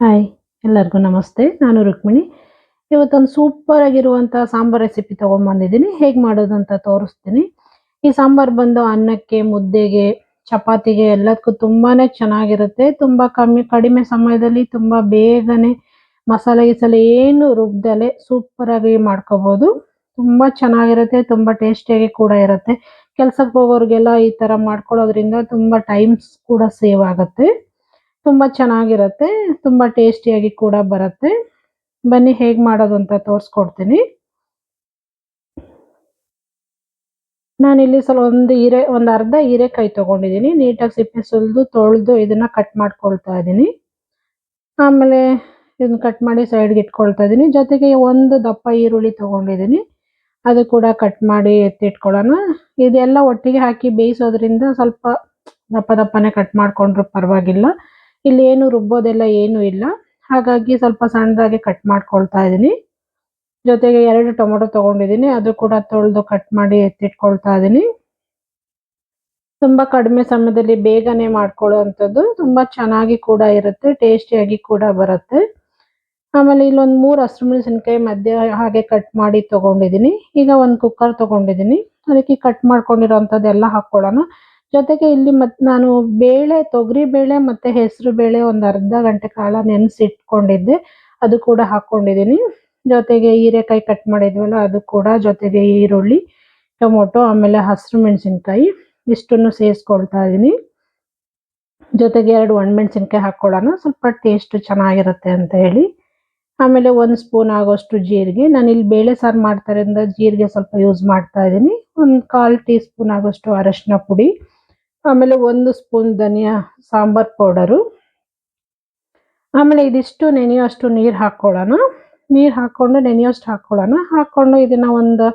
Hi ಎಲ್ಲರಿಗೂ ನಮಸ್ತೆ. ನಾನು ರುಕ್ಮಿಣಿ. ಇವತ್ತೊಂದು ಸೂಪರ್ ಆಗಿರುವಂಥ ಸಾಂಬಾರ್ ರೆಸಿಪಿ ತೊಗೊಂಬಂದಿದ್ದೀನಿ ಹೇಗೆ ಮಾಡೋದು ಅಂತ ತೋರಿಸ್ತೀನಿ. ಈ ಸಾಂಬಾರ್ ಬಂದು ಅನ್ನಕ್ಕೆ, ಮುದ್ದೆಗೆ, ಚಪಾತಿಗೆ ಎಲ್ಲದಕ್ಕೂ ತುಂಬಾನೇ ಚೆನ್ನಾಗಿರುತ್ತೆ. ತುಂಬಾ ಕಮ್ಮಿ, ಕಡಿಮೆ ಸಮಯದಲ್ಲಿ ತುಂಬಾ ಬೇಗನೆ ಮಸಾಲೆ ಗಿಸಾಲೆ ಏನು ರುಬ್ದಲೆ ಸೂಪರ್ ಆಗಿ ತುಂಬ ತುಂಬಾ ಚೆನ್ನಾಗಿರುತ್ತೆ, ತುಂಬಾ ಟೇಸ್ಟಿಯಾಗಿ ಕೂಡ ಇರುತ್ತೆ. ಕೆಲಸಕ್ಕೆ ಹೋಗೋರಿಗೆಲ್ಲ ಈ ತರ ಮಾಡ್ಕೊಳ್ಳೋದ್ರಿಂದ ತುಂಬಾ ಟೈಮ್ಸ್ ಕೂಡ ಸೇವ್ ಆಗುತ್ತೆ. ತುಂಬಾ ಚೆನ್ನಾಗಿರುತ್ತೆ, ತುಂಬಾ ಟೇಸ್ಟಿಯಾಗಿ ಕೂಡ ಬರುತ್ತೆ. ಬನ್ನಿ ಹೇಗೆ ಮಾಡೋದು ಅಂತ ತೋರಿಸ್ಕೊಡ್ತೀನಿ. ನಾನಿಲ್ಲಿ ಸ್ವಲ್ಪ ಒಂದು ಹೀರೆ, ಒಂದು ಅರ್ಧ ಹೀರೆಕಾಯಿ ತೊಗೊಂಡಿದ್ದೀನಿ. ನೀಟಾಗಿ ಸಿಪ್ಪೆ ಸುಲಿದು ತೊಳೆದು ಇದನ್ನ ಕಟ್ ಮಾಡ್ಕೊಳ್ತಾ ಇದ್ದೀನಿ. ಆಮೇಲೆ ಇದನ್ನ ಕಟ್ ಮಾಡಿ ಸೈಡ್ಗೆ ಇಟ್ಕೊಳ್ತಾ ಇದ್ದೀನಿ. ಜೊತೆಗೆ ಒಂದು ದಪ್ಪ ಈರುಳ್ಳಿ ತೊಗೊಂಡಿದ್ದೀನಿ. ಅದು ಕೂಡ ಕಟ್ ಮಾಡಿ ಎತ್ತಿಟ್ಕೊಳ್ಳೋಣ. ಇದೆಲ್ಲ ಒಟ್ಟಿಗೆ ಹಾಕಿ ಬೇಯಿಸೋದ್ರಿಂದ ಸ್ವಲ್ಪ ದಪ್ಪ ದಪ್ಪನೆ ಕಟ್ ಮಾಡ್ಕೊಂಡ್ರು ಪರವಾಗಿಲ್ಲ. ಇಲ್ಲಿ ಏನು ರುಬ್ಬೋದೆಲ್ಲ ಏನು ಇಲ್ಲ. ಹಾಗಾಗಿ ಸ್ವಲ್ಪ ಸಣ್ಣದಾಗಿ ಕಟ್ ಮಾಡ್ಕೊಳ್ತಾ ಇದ್ದೀನಿ ಜೊತೆಗೆ ಎರಡು ಟೊಮೊಟೊ ತಗೊಂಡಿದ್ದೀನಿ ಅದು ಕೂಡ ತೊಳೆದು ಕಟ್ ಮಾಡಿ ಎತ್ತಿಟ್ಕೊಳ್ತಾ ಇದ್ದೀನಿ ತುಂಬಾ ಕಡಿಮೆ ಸಮಯದಲ್ಲಿ ಬೇಗನೆ ಮಾಡ್ಕೊಳ್ಳೋವಂಥದ್ದು ತುಂಬಾ ಚೆನ್ನಾಗಿ ಕೂಡ ಇರುತ್ತೆ, ಟೇಸ್ಟಿಯಾಗಿ ಕೂಡ ಬರುತ್ತೆ. ಆಮೇಲೆ ಇಲ್ಲೊಂದು ಮೂರು ಹಸಿಮೆಣಸಿನ್ಕಾಯಿ ಮಧ್ಯೆ ಹಾಗೆ ಕಟ್ ಮಾಡಿ ತಗೊಂಡಿದ್ದೀನಿ ಈಗ ಒಂದು ಕುಕ್ಕರ್ ತಗೊಂಡಿದ್ದೀನಿ ಅದಕ್ಕೆ ಕಟ್ ಮಾಡ್ಕೊಂಡಿರೋವಂಥದ್ದೆಲ್ಲ ಹಾಕ್ಕೊಳ್ಳೋಣ. ಜೊತೆಗೆ ಇಲ್ಲಿ ಮತ್ತು ನಾನು ಬೇಳೆ, ತೊಗರಿ ಬೇಳೆ ಮತ್ತೆ ಹೆಸರು ಬೇಳೆ ಒಂದು ಅರ್ಧ ಗಂಟೆ ಕಾಲ ನೆನೆಸಿಟ್ಕೊಂಡಿದ್ದೆ. ಅದು ಕೂಡ ಹಾಕೊಂಡಿದ್ದೀನಿ ಜೊತೆಗೆ ಹೀರೆಕಾಯಿ ಕಟ್ ಮಾಡಿದ್ವಲ್ಲ, ಅದು ಕೂಡ ಜೊತೆಗೆ ಈರುಳ್ಳಿ, ಟೊಮೊಟೊ, ಆಮೇಲೆ ಹಸಿರು ಮೆಣಸಿನ್ಕಾಯಿ ಇಷ್ಟನ್ನು ಸೇರಿಸ್ಕೊಳ್ತಾ ಇದ್ದೀನಿ ಜೊತೆಗೆ ಎರಡು ಒಣಮೆಣಸಿನ್ಕಾಯಿ ಹಾಕ್ಕೊಳ್ಳೋಣ. ಸ್ವಲ್ಪ ಟೇಸ್ಟ್ ಚೆನ್ನಾಗಿರುತ್ತೆ ಅಂತ ಹೇಳಿ. ಆಮೇಲೆ ಒಂದು ಸ್ಪೂನ್ ಆಗೋಷ್ಟು ಜೀರಿಗೆ. ನಾನು ಇಲ್ಲಿ ಬೇಳೆ ಸಾರು ಮಾಡ್ತಾರಿಂದ ಜೀರಿಗೆ ಸ್ವಲ್ಪ ಯೂಸ್ ಮಾಡ್ತಾ ಇದ್ದೀನಿ ಒಂದು ಕಾಲು ಟೀ ಸ್ಪೂನ್ ಆಗೋಷ್ಟು ಅರಶಿನ ಪುಡಿ. ಆಮೇಲೆ ಒಂದು ಸ್ಪೂನ್ ಧನಿಯಾ ಸಾಂಬಾರ್ ಪೌಡರು. ಆಮೇಲೆ ಇದಿಷ್ಟು ನೆನೆಯೋಷ್ಟು ನೀರು ಹಾಕ್ಕೊಳ್ಳೋಣ ನೀರು ಹಾಕ್ಕೊಂಡು ನೆನೆಯೋಷ್ಟು ಹಾಕ್ಕೊಳ್ಳೋಣ ಹಾಕ್ಕೊಂಡು ಇದನ್ನ ಒಂದು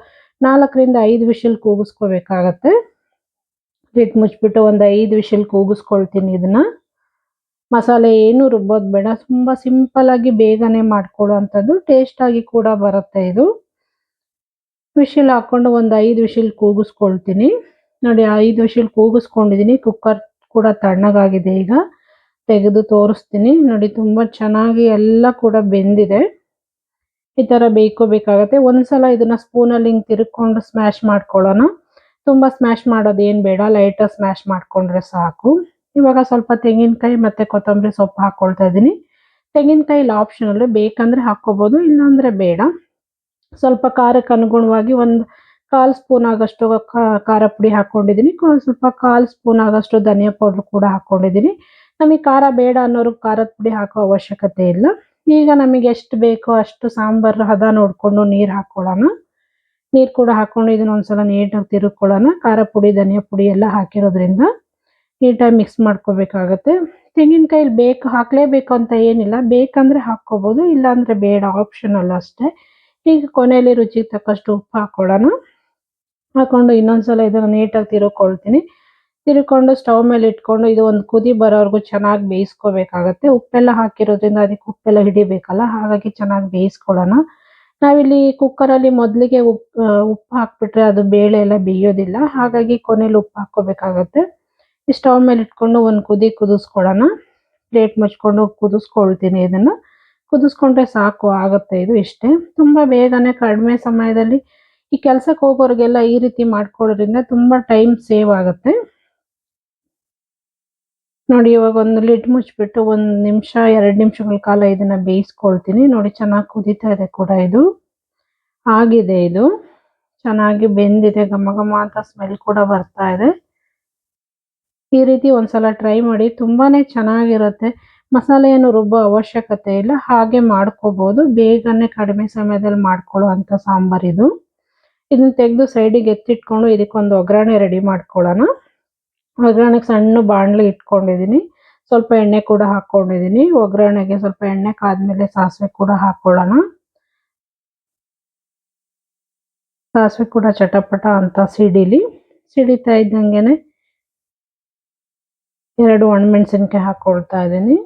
ನಾಲ್ಕರಿಂದ ಐದು ವಿಷಲ್ ಕೂಗಿಸ್ಕೋಬೇಕಾಗತ್ತೆ. ಲಿಡ್ ಮುಚ್ಚಿಬಿಟ್ಟು ಒಂದು ಐದು ವಿಷಲ್ ಕೂಗಿಸ್ಕೊಳ್ತೀನಿ ಇದನ್ನ. ಮಸಾಲೆ ಏನು ರುಬ್ಬೋದು ಬೇಡ. ತುಂಬ ಸಿಂಪಲ್ ಆಗಿ ಬೇಗನೆ ಮಾಡ್ಕೊಳ್ಳೋ ಅಂಥದ್ದು ಟೇಸ್ಟ್ ಆಗಿ ಕೂಡ ಬರುತ್ತೆ ಇದು. ವಿಷಲ್ ಹಾಕೊಂಡು ಒಂದು ಐದು ವಿಷಲ್ ಕೂಗಿಸ್ಕೊಳ್ತೀನಿ. ನೋಡಿ ಐದು ವಿಷಲ್ ಕೂಗಿಸ್ಕೊಂಡಿದೀನಿ ಕುಕ್ಕರ್ ಕೂಡ ತಣ್ಣಗಾಗಿದೆ ಈಗ. ತೆಗೆದು ತೋರಿಸ್ತೀನಿ. ನೋಡಿ, ತುಂಬಾ ಚೆನ್ನಾಗಿ ಎಲ್ಲ ಕೂಡ ಬೆಂದಿದೆ. ಈ ತರ ಬೇಯ್ಕೋಬೇಕಾಗತ್ತೆ ಒಂದ್ಸಲ ಇದನ್ನ ಸ್ಪೂನಲ್ಲಿ ಹಿಂಗೆ ತಿರ್ಕೊಂಡು ಸ್ಮ್ಯಾಶ್ ಮಾಡ್ಕೊಳ್ಳೋಣ. ತುಂಬಾ ಸ್ಮ್ಯಾಶ್ ಮಾಡೋದೇನು ಬೇಡ. ಲೈಟಾಗಿ ಸ್ಮ್ಯಾಶ್ ಮಾಡ್ಕೊಂಡ್ರೆ ಸಾಕು. ಇವಾಗ ಸ್ವಲ್ಪ ತೆಂಗಿನಕಾಯಿ ಮತ್ತೆ ಕೊತ್ತಂಬರಿ ಸೊಪ್ಪು ಹಾಕ್ಕೊಳ್ತಾ ಇದ್ದೀನಿ. ತೆಂಗಿನಕಾಯಿ ಇಲ್ಲ ಆಪ್ಷನಲ್ ಬೇಕಂದ್ರೆ ಇಲ್ಲಾಂದರೆ ಇಲ್ಲಾಂದ್ರೆ ಬೇಡ. ಸ್ವಲ್ಪ ಖಾರಕ್ಕೆ ಅನುಗುಣವಾಗಿ ಒಂದು ಕಾಲ್ ಸ್ಪೂನ್ ಆಗಷ್ಟು ಖಾರ ಪುಡಿ ಹಾಕೊಂಡಿದ್ದೀನಿ. ಸ್ವಲ್ಪ ಕಾಲ್ ಸ್ಪೂನ್ ಆಗಷ್ಟು ಧನಿಯಾ ಪೌಡರ್ ಕೂಡ ಹಾಕೊಂಡಿದ್ದೀನಿ. ನಮಗೆ ಖಾರ ಬೇಡ ಅನ್ನೋರು ಖಾರದ ಪುಡಿ ಹಾಕೋ ಅವಶ್ಯಕತೆ ಇಲ್ಲ. ಈಗ ನಮಗೆ ಎಷ್ಟು ಬೇಕೋ ಅಷ್ಟು ಸಾಂಬಾರ್, ಹದ ನೋಡ್ಕೊಂಡು ನೀರು ಹಾಕೊಳ್ಳೋಣ. ನೀರು ಕೂಡ ಹಾಕೊಂಡು ಇದನ್ನ ಒಂದ್ಸಲ ನೀಟಾಗಿ ತಿರುಗ್ಕೊಳ್ಳೋಣ ಖಾರ ಪುಡಿ, ಧನಿಯಾ ಪುಡಿ ಎಲ್ಲ ಹಾಕಿರೋದ್ರಿಂದ ನೀಟಾಗಿ ಮಿಕ್ಸ್ ಮಾಡ್ಕೋಬೇಕಾಗತ್ತೆ. ತೆಂಗಿನಕಾಯಿಲಿ ಬೇಕು, ಹಾಕ್ಲೇಬೇಕು ಅಂತ ಏನಿಲ್ಲ. ಬೇಕಂದ್ರೆ ಹಾಕ್ಕೋಬೋದು, ಇಲ್ಲಾಂದ್ರೆ ಬೇಡ. ಆಪ್ಷನಲ್ ಅಷ್ಟೇ. ಈಗ ಕೊನೆಯಲ್ಲಿ ರುಚಿಗೆ ತಕ್ಕಷ್ಟು ಉಪ್ಪು ಹಾಕೊಳ್ಳೋಣ. ಹಾಕೊಂಡು ಇನ್ನೊಂದ್ಸಲ ಇದನ್ನ ನೀಟಾಗಿ ತಿರುಕೊಳ್ತೀನಿ. ತಿರ್ಕೊಂಡು ಸ್ಟವ್ ಮೇಲೆ ಇಟ್ಕೊಂಡು ಇದು ಒಂದು ಕುದಿ ಬರೋವರೆಗೂ ಚೆನ್ನಾಗಿ ಬೇಯಿಸ್ಕೋಬೇಕಾಗತ್ತೆ. ಉಪ್ಪೆಲ್ಲ ಹಾಕಿರೋದ್ರಿಂದ ಅದಕ್ಕೆ ಉಪ್ಪೆಲ್ಲ ಹಿಡಿಬೇಕಲ್ಲ, ಹಾಗಾಗಿ ಚೆನ್ನಾಗಿ ಬೇಯಿಸ್ಕೊಳ್ಳೋಣ. ನಾವಿಲ್ಲಿ ಕುಕ್ಕರಲ್ಲಿ ಮೊದಲಿಗೆ ಉಪ್ಪು ಉಪ್ಪು ಹಾಕ್ಬಿಟ್ರೆ ಅದು ಬೇಳೆ ಎಲ್ಲ ಬೇಯೋದಿಲ್ಲ, ಹಾಗಾಗಿ ಕೊನೆಯಲ್ಲಿ ಉಪ್ಪು ಹಾಕೋಬೇಕಾಗತ್ತೆ ಸ್ಟವ್ ಮೇಲೆ ಇಟ್ಕೊಂಡು ಒಂದು ಕುದಿ ಕುದಿಸ್ಕೊಳ್ಳೋಣ. ಪ್ಲೇಟ್ ಮುಚ್ಕೊಂಡು ಕುದಿಸ್ಕೊಳ್ತೀನಿ ಇದನ್ನ. ಕುದಿಸ್ಕೊಂಡ್ರೆ ಸಾಕು, ಆಗುತ್ತೆ ಇದು ಇಷ್ಟೇ. ತುಂಬಾ ಬೇಗನೆ ಕಡಿಮೆ ಸಮಯದಲ್ಲಿ ಈ ಕೆಲ್ಸಕ್ಕೆ ಹೋಗೋರಿಗೆಲ್ಲ ಈ ರೀತಿ ಮಾಡ್ಕೊಳ್ಳೋದ್ರಿಂದ ತುಂಬಾ ಟೈಮ್ ಸೇವ್ ಆಗುತ್ತೆ. ನೋಡಿ ಇವಾಗ ಒಂದು ಲಿಡ್ ಮುಚ್ಚಿಬಿಟ್ಟು ಒಂದು ನಿಮಿಷ, ಎರಡು ನಿಮಿಷಗಳ ಕಾಲ ಇದನ್ನ ಬೇಯಿಸ್ಕೊಳ್ತೀನಿ. ನೋಡಿ ಚೆನ್ನಾಗಿ ಕುದೀತಾ ಇದೆ ಕೂಡ ಇದು. ಆಗಿದೆ ಇದು. ಚೆನ್ನಾಗಿ ಬೆಂದಿದೆ, ಘಮ ಘಮ ಅಂತ ಸ್ಮೆಲ್ ಕೂಡ ಬರ್ತಾ ಇದೆ. ಈ ರೀತಿ ಒಂದ್ಸಲ ಟ್ರೈ ಮಾಡಿ ತುಂಬಾನೇ ಚೆನ್ನಾಗಿರುತ್ತೆ. ಮಸಾಲೆಯನ್ನು ರುಬ್ಬೋ ಅವಶ್ಯಕತೆ ಇಲ್ಲ. ಹಾಗೆ ಮಾಡ್ಕೋಬಹುದು ಬೇಗನೆ ಕಡಿಮೆ ಸಮಯದಲ್ಲಿ ಮಾಡ್ಕೊಳ್ಳೋ ಸಾಂಬಾರ್ ಇದು. ಇದನ್ನ ತೆಗೆದು ಸೈಡಿಗೆ ಎತ್ತಿಟ್ಕೊಂಡು ಇದಕ್ಕೊಂದು ಒಗ್ಗರಣೆ ರೆಡಿ ಮಾಡ್ಕೊಳ್ಳೋಣ. ಒಗ್ಗರಣೆಗೆ ಸಣ್ಣ ಬಾಣಲೆ ಇಟ್ಕೊಂಡಿದ್ದೀನಿ ಸ್ವಲ್ಪ ಎಣ್ಣೆ ಕೂಡ ಹಾಕ್ಕೊಂಡಿದ್ದೀನಿ ಒಗ್ಗರಣೆಗೆ ಸ್ವಲ್ಪ ಎಣ್ಣೆ ಕಾದ್ಮೇಲೆ ಸಾಸಿವೆ ಕೂಡ ಹಾಕೊಳ್ಳೋಣ. ಸಾಸಿವೆ ಕೂಡ ಚಟಪಟ ಅಂತ ಸಿಡಿಲಿ. ಸಿಡಿತಾ ಇದ್ದಂಗೆ ಎರಡು ಒಣಮೆಣಸಿನ್ಕಾಯಿ ಹಾಕ್ಕೊಳ್ತಾ ಇದ್ದೀನಿ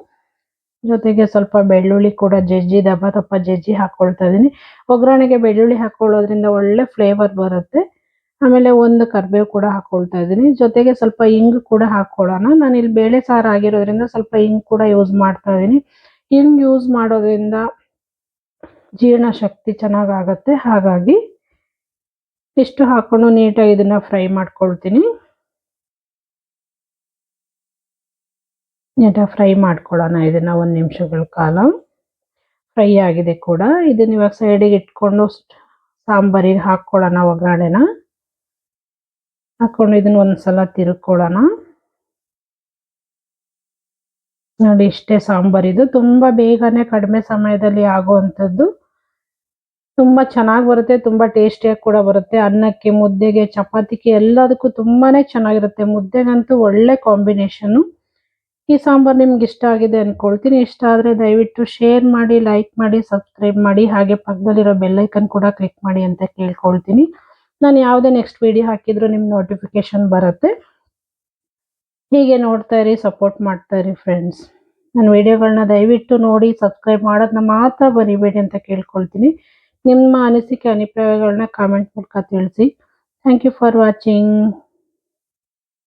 ಜೊತೆಗೆ ಸ್ವಲ್ಪ ಬೆಳ್ಳುಳ್ಳಿ ಕೂಡ ಜಜ್ಜಿ, ದಪ್ಪ ದಪ್ಪ ಜಜ್ಜಿ ಹಾಕೊಳ್ತಾ ಇದ್ದೀನಿ. ಒಗ್ಗರಣೆಗೆ ಬೆಳ್ಳುಳ್ಳಿ ಹಾಕೊಳ್ಳೋದ್ರಿಂದ ಒಳ್ಳೆ ಫ್ಲೇವರ್ ಬರುತ್ತೆ. ಆಮೇಲೆ ಒಂದು ಕರಿಬೇವು ಕೂಡ ಹಾಕೊಳ್ತಾ ಇದ್ದೀನಿ. ಜೊತೆಗೆ ಸ್ವಲ್ಪ ಇಂಗು ಕೂಡ ಹಾಕೊಳ್ಳೋಣ. ನಾನು ಇಲ್ಲಿ ಬೇಳೆ ಸಾರು ಆಗಿರೋದ್ರಿಂದ ಸ್ವಲ್ಪ ಇಂಗು ಕೂಡ ಯೂಸ್ ಮಾಡ್ತಾ ಇದ್ದೀನಿ. ಹಿಂಗ್ ಯೂಸ್ ಮಾಡೋದ್ರಿಂದ ಜೀರ್ಣ ಶಕ್ತಿ ಚೆನ್ನಾಗಾಗತ್ತೆ. ಹಾಗಾಗಿ ಇಷ್ಟು ಹಾಕೊಂಡು ನೀಟಾಗಿ ಇದನ್ನ ಫ್ರೈ ಮಾಡ್ಕೊಳ್ತೀನಿ. ನೀಟಾಗಿ ಫ್ರೈ ಮಾಡ್ಕೊಳ್ಳೋಣ ಇದನ್ನ ಒಂದು ನಿಮಿಷಗಳ ಕಾಲ. ಫ್ರೈ ಆಗಿದೆ ಕೂಡ. ಇದನ್ನ ಇವಾಗ ಸೈಡಿಗೆ ಇಟ್ಕೊಂಡು ಸಾಂಬಾರಿಗೆ ಹಾಕ್ಕೊಳ್ಳೋಣ ಒಗ್ಗರಣೆನ ಹಾಕೊಂಡು ಇದನ್ನ ಒಂದ್ಸಲ ತಿರುಗ್ಕೊಳ್ಳೋಣ ನೋಡಿ, ಇಷ್ಟೇ ಸಾಂಬಾರಿದು ತುಂಬಾ ಬೇಗನೆ ಕಡಿಮೆ ಸಮಯದಲ್ಲಿ ಆಗುವಂಥದ್ದು. ತುಂಬಾ ಚೆನ್ನಾಗಿ ಬರುತ್ತೆ, ತುಂಬಾ ಟೇಸ್ಟಿಯಾಗಿ ಕೂಡ ಬರುತ್ತೆ. ಅನ್ನಕ್ಕೆ, ಮುದ್ದೆಗೆ, ಚಪಾತಿಗೆ ಎಲ್ಲದಕ್ಕೂ ತುಂಬಾನೇ ಚೆನ್ನಾಗಿರುತ್ತೆ. ಮುದ್ದೆಗಂತೂ ಒಳ್ಳೆ ಕಾಂಬಿನೇಷನ್ ಈ ಸಾಂಬಾರ್ ನಿಮ್ಗೆ ಇಷ್ಟ ಆಗಿದೆ ಅನ್ಕೊಳ್ತೀನಿ. ಇಷ್ಟ ಆದರೆ ದಯವಿಟ್ಟು ಶೇರ್ ಮಾಡಿ ಲೈಕ್ ಮಾಡಿ ಸಬ್ಸ್ಕ್ರೈಬ್ ಮಾಡಿ. ಹಾಗೆ ಪಕ್ಕದಲ್ಲಿರೋ ಬೆಲ್ಲೈಕನ್ ಕೂಡ ಕ್ಲಿಕ್ ಮಾಡಿ ಅಂತ ಕೇಳ್ಕೊಳ್ತೀನಿ. ನಾನು ಯಾವುದೇ ನೆಕ್ಸ್ಟ್ ವಿಡಿಯೋ ಹಾಕಿದ್ರು ನಿಮ್ಮ ನೋಟಿಫಿಕೇಶನ್ ಬರುತ್ತೆ. ಹೀಗೆ ನೋಡ್ತಾ ಇರಿ ಸಪೋರ್ಟ್ ಮಾಡ್ತಾ ಇರಿ ಫ್ರೆಂಡ್ಸ್ ನನ್ನ ವಿಡಿಯೋಗಳನ್ನ ದಯವಿಟ್ಟು ನೋಡಿ ಸಬ್ಸ್ಕ್ರೈಬ್ ಮಾಡೋದನ್ನ ಮಾತ್ರ ಬರಿಬೇಡಿ ಅಂತ ಕೇಳ್ಕೊಳ್ತೀನಿ. ನಿಮ್ಮ ಅನಿಸಿಕೆ ಅಭಿಪ್ರಾಯಗಳನ್ನ ಕಾಮೆಂಟ್ ಮೂಲಕ ತಿಳಿಸಿ. Thank you for watching